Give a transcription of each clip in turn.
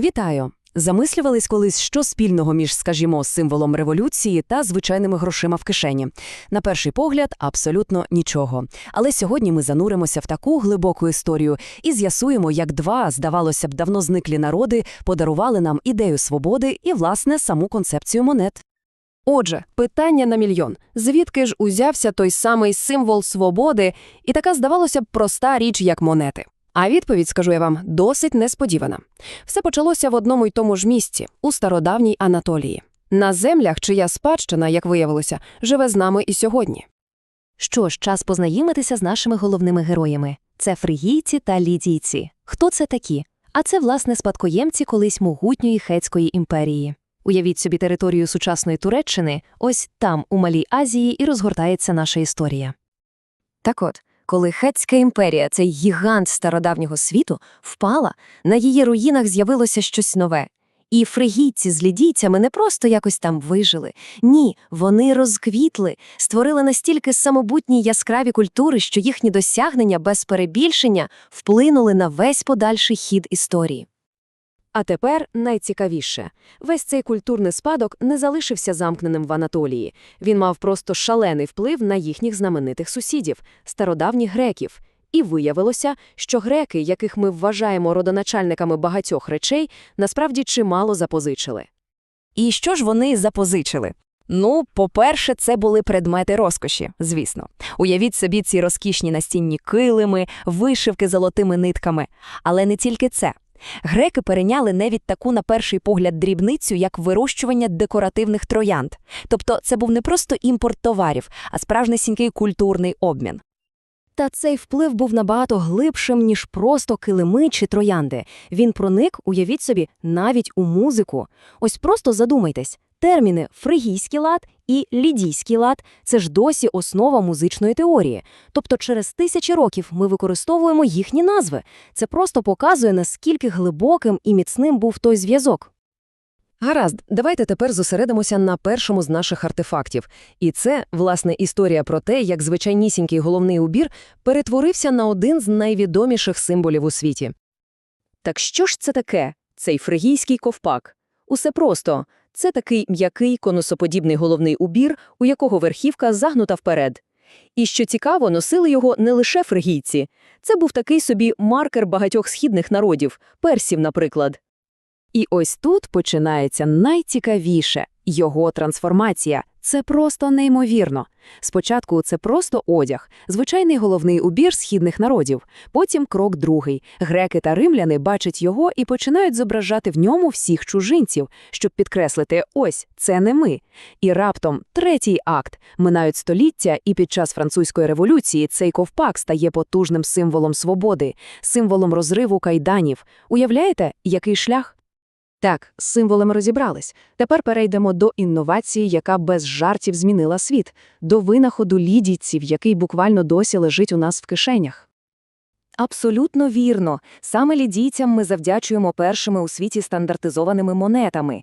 Вітаю! Замислювались колись, що спільного між, скажімо, символом революції та звичайними грошима в кишені. На перший погляд, абсолютно нічого. Але сьогодні ми зануримося в таку глибоку історію і з'ясуємо, як два, здавалося б, давно зниклі народи подарували нам ідею свободи і, власне, саму концепцію монет. Отже, питання на мільйон. Звідки ж узявся той самий символ свободи і така, здавалося б, проста річ, як монети? А відповідь, скажу я вам, досить несподівана. Все почалося в одному й тому ж місці, у стародавній Анатолії. На землях, чия спадщина, як виявилося, живе з нами і сьогодні. Що ж, час познайомитися з нашими головними героями. Це фригійці та лідійці. Хто це такі? А це, власне, спадкоємці колись могутньої хетської імперії. Уявіть собі територію сучасної Туреччини, ось там, у Малій Азії, і розгортається наша історія. Так от, коли Хетська імперія, цей гігант стародавнього світу, впала, на її руїнах з'явилося щось нове. І фригійці з лідійцями не просто якось там вижили. Ні, вони розквітли, створили настільки самобутні яскраві культури, що їхні досягнення без перебільшення вплинули на весь подальший хід історії. А тепер найцікавіше. Весь цей культурний спадок не залишився замкненим в Анатолії. Він мав просто шалений вплив на їхніх знаменитих сусідів, стародавніх греків. І виявилося, що греки, яких ми вважаємо родоначальниками багатьох речей, насправді чимало запозичили. І що ж вони запозичили? Ну, по-перше, це були предмети розкоші, звісно. Уявіть собі ці розкішні настінні килими, вишивки золотими нитками. Але не тільки це. Греки перейняли навіть таку, на перший погляд, дрібницю, як вирощування декоративних троянд. Тобто це був не просто імпорт товарів, а справжнісінький культурний обмін. Та цей вплив був набагато глибшим, ніж просто килими чи троянди. Він проник, уявіть собі, навіть у музику. Ось просто задумайтесь. Терміни фригійський лад і лідійський лад це ж досі основа музичної теорії. Тобто через тисячі років ми використовуємо їхні назви. Це просто показує, наскільки глибоким і міцним був той зв'язок. Гаразд, давайте тепер зосередимося на першому з наших артефактів. І це, власне, історія про те, як звичайнісінький головний убір перетворився на один з найвідоміших символів у світі. Так що ж це таке, цей фригійський ковпак? Усе просто. Це такий м'який конусоподібний головний убір, у якого верхівка загнута вперед. І що цікаво, носили його не лише фригійці. Це був такий собі маркер багатьох східних народів, персів, наприклад. І ось тут починається найцікавіше – його трансформація. Це просто неймовірно. Спочатку це просто одяг, звичайний головний убір східних народів. Потім крок другий. Греки та римляни бачать його і починають зображати в ньому всіх чужинців, щоб підкреслити «ось, це не ми». І раптом третій акт. Минають століття, і під час французької революції цей ковпак стає потужним символом свободи, символом розриву кайданів. Уявляєте, який шлях? Так, з символами розібрались. Тепер перейдемо до інновації, яка без жартів змінила світ, до винаходу лідійців, який буквально досі лежить у нас в кишенях. Абсолютно вірно. Саме лідійцям ми завдячуємо першими у світі стандартизованими монетами.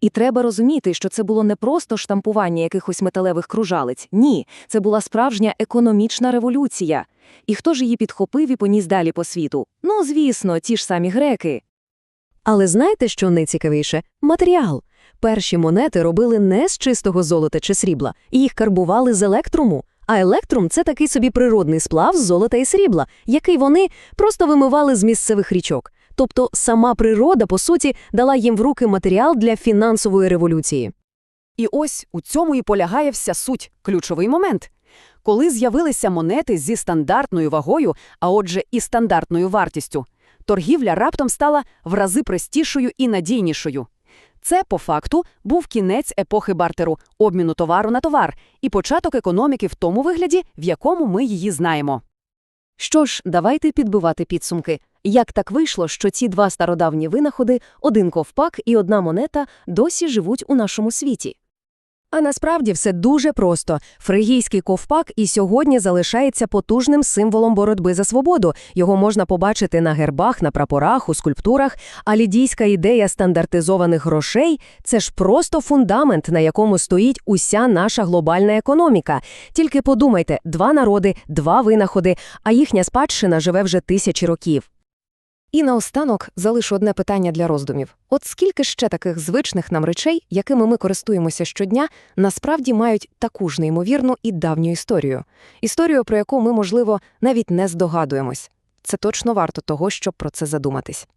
І треба розуміти, що це було не просто штампування якихось металевих кружалиць. Ні, це була справжня економічна революція. І хто ж її підхопив і поніс далі по світу? Ну, звісно, ті ж самі греки. Але знаєте, що найцікавіше? Матеріал. Перші монети робили не з чистого золота чи срібла, їх карбували з електруму. А електрум це такий собі природний сплав з золота і срібла, який вони просто вимивали з місцевих річок. Тобто сама природа, по суті, дала їм в руки матеріал для фінансової революції. І ось у цьому і полягає вся суть, ключовий момент. Коли з'явилися монети зі стандартною вагою, а отже, і стандартною вартістю, торгівля раптом стала в рази простішою і надійнішою. Це, по факту, був кінець епохи бартеру, обміну товару на товар і початок економіки в тому вигляді, в якому ми її знаємо. Що ж, давайте підбивати підсумки. Як так вийшло, що ці два стародавні винаходи, один ковпак і одна монета, досі живуть у нашому світі? А насправді все дуже просто. Фригійський ковпак і сьогодні залишається потужним символом боротьби за свободу. Його можна побачити на гербах, на прапорах, у скульптурах. А лідійська ідея стандартизованих грошей це ж просто фундамент, на якому стоїть уся наша глобальна економіка. Тільки подумайте: два народи, два винаходи, а їхня спадщина живе вже тисячі років. І наостанок залишу одне питання для роздумів. От скільки ще таких звичних нам речей, якими ми користуємося щодня, насправді мають таку ж неймовірну і давню історію. Історію, про яку ми, можливо, навіть не здогадуємось. Це точно варто того, щоб про це задуматись.